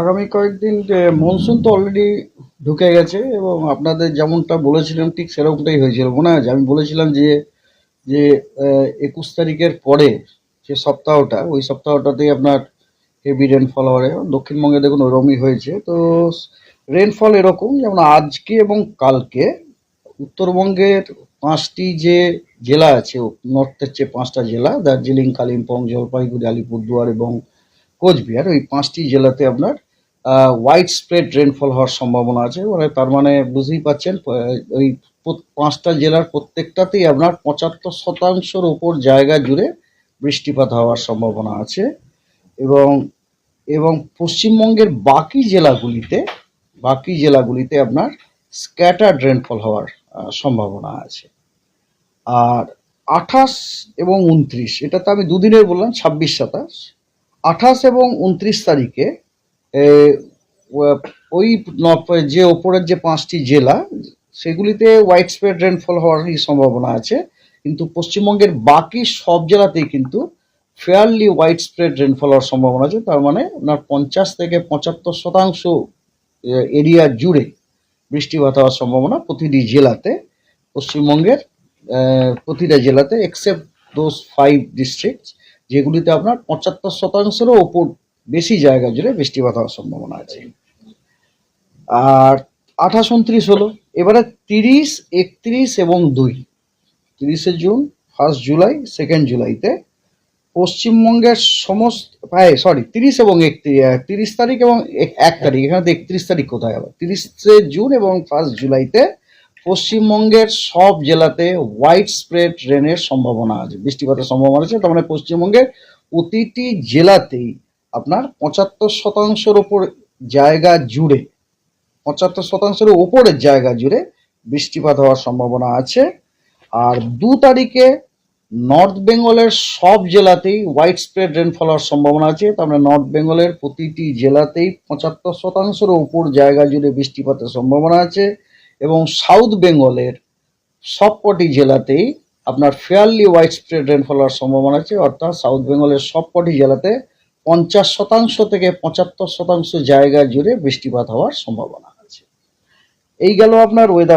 আগামী কয়েকদিন মনসুন তো অলরেডি ঢুকে গেছে এবং আপনাদের যেমনটা বলেছিলাম ঠিক সেরকমটাই হয়েছিল। মনে আছে? আমি বলেছিলাম যে যে একুশ তারিখের পরে যে সপ্তাহটা, ওই সপ্তাহটাতেই আপনার হেভি রেনফল হবে। দক্ষিণবঙ্গে দেখুন ওরমই হয়েছে। তো রেনফল এরকম, যেমন আজকে এবং কালকে, উত্তরবঙ্গের পাঁচটি যে জেলা আছে নর্থের চেয়ে পাঁচটা জেলা, দার্জিলিং, কালিম্পং, জলপাইগুড়ি, আলিপুরদুয়ার এবং কোচবিহার, ওই পাঁচটি জেলাতে আপনার হোয়াইট স্প্রেড রেনফল হওয়ার সম্ভাবনা আছে। মানে তার মানে বুঝতেই পাচ্ছেন ওই পাঁচটা জেলার প্রত্যেকটাতেই আপনার পঁচাত্তর শতাংশের ওপর জায়গা জুড়ে বৃষ্টিপাত হওয়ার সম্ভাবনা আছে। এবং এবং পশ্চিমবঙ্গের বাকি জেলাগুলিতে বাকি জেলাগুলিতে আপনার স্ক্যাটার্ড রেনফল হওয়ার সম্ভাবনা আছে। আর আঠাশ এবং উনত্রিশ এটা তো আমি দুদিনের বললাম, ছাব্বিশ সাতাশ। আঠাশ এবং উনত্রিশ তারিখে ওই যে ওপরের যে পাঁচটি জেলা, সেগুলিতে হোয়াইট স্প্রেড রেনফল হওয়ারই সম্ভাবনা আছে। কিন্তু পশ্চিমবঙ্গের বাকি সব জেলাতেই কিন্তু ফেয়ারলি হোয়াইট স্প্রেড রেনফল হওয়ার সম্ভাবনা আছে। তার মানে আপনার পঞ্চাশ থেকে পঁচাত্তর শতাংশ এরিয়া জুড়ে বৃষ্টিপাত হওয়ার সম্ভাবনা প্রতিটি জেলাতে, পশ্চিমবঙ্গের প্রতিটা জেলাতে এক্সেপ্ট দোজ ফাইভ ডিস্ট্রিক্ট যেগুলিতে আপনার পঁচাত্তর শতাংশেরও ওপর বেশি জায়গা জুড়ে বৃষ্টিপাত হওয়ার সম্ভাবনা আছে। আর আঠাশ উনত্রিশ হলো, এবারে তিরিশ, একত্রিশ এবং দুই। তিরিশে জুন ফার্স্ট জুলাই সেকেন্ড জুলাইতে পশ্চিমবঙ্গের সমস্ত সরি তিরিশ এবং একত্রিশ তিরিশ তারিখ এবং এক- তারিখ, এখানে একত্রিশ তারিখ কোথায় গেল তিরিশে জুন এবং ফার্স্ট জুলাইতে পশ্চিমবঙ্গের সব জেলাতে হোয়াইট স্প্রেড রেনের সম্ভাবনা আছে। বৃষ্টিপাতের সম্ভাবনা আছে, তার মানে পশ্চিমবঙ্গের প্রতিটি জেলাতেই আপনার পঁচাত্তর শতাংশের ওপর জায়গা জুড়ে, পঁচাত্তর শতাংশের ওপরের জায়গা জুড়ে বৃষ্টিপাত হওয়ার সম্ভাবনা আছে। আর দু তারিখে নর্থ বেঙ্গলের সব জেলাতেই হোয়াইট স্প্রেড রেনফল হওয়ার সম্ভাবনা আছে, তার মানে নর্থ বেঙ্গলের প্রতিটি জেলাতেই পঁচাত্তর শতাংশের ওপর জায়গা জুড়ে বৃষ্টিপাতের সম্ভাবনা আছে। এবং সাউথ বেঙ্গলের সবকটি জেলাতেই আপনার ফেয়ারলি ওয়াইড স্প্রেড রেনফল হওয়ার সম্ভাবনা আছে, অর্থাৎ সাউথ বেঙ্গলের সবকটি জেলাতে পঞ্চাশ শতাংশ থেকে পঁচাত্তর শতাংশ জায়গা জুড়ে বৃষ্টিপাত হওয়ার সম্ভাবনা আছে। এই গেল আপনার ওয়েদার